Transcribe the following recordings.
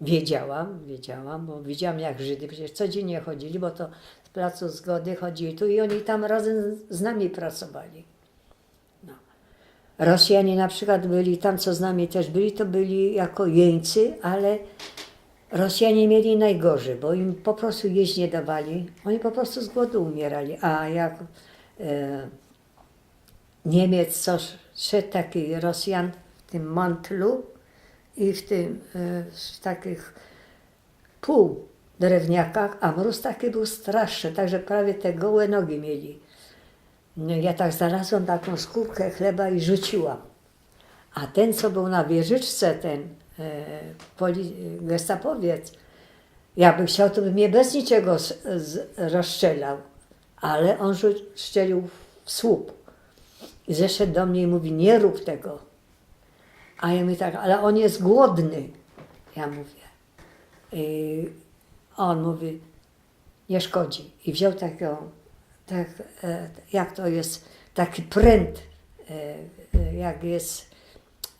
Wiedziałam, wiedziałam, bo widziałam jak Żydy przecież codziennie chodzili, bo to z Placu Zgody chodzili tu i oni tam razem z nami pracowali. No. Rosjanie na przykład byli tam, co z nami też byli, to byli jako jeńcy, ale Rosjanie mieli najgorzej, bo im po prostu jeść nie dawali. Oni po prostu z głodu umierali. A jak e, Niemiec, co szedł taki Rosjan w tym mantlu i w tym e, w takich pół drewniakach, a mróz taki był straszny, także prawie te gołe nogi mieli. No, ja tak znalazłam taką skórkę chleba i rzuciłam. A ten, co był na wieżyczce, ten e, poli, gestapowiec, jakby chciał, to by mnie bez niczego z, z, rozstrzelał. Ale on strzelił w słup. I zeszedł do mnie i mówi, nie rób tego. A ja mówię tak, ale on jest głodny. Ja mówię. I on mówi, nie szkodzi. I wziął taką, tak, e, jak to jest, taki pręt, e, e, jak jest,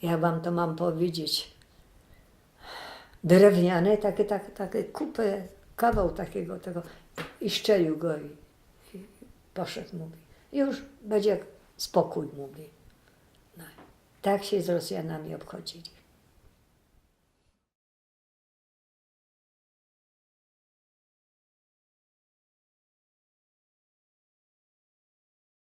jak wam to mam powiedzieć, drewniane, takie, takie, takie kupę, kawał takiego tego i szczelił go i, i poszedł, mówi. Już będzie spokój, mówi. Tak się z Rosjanami obchodzili.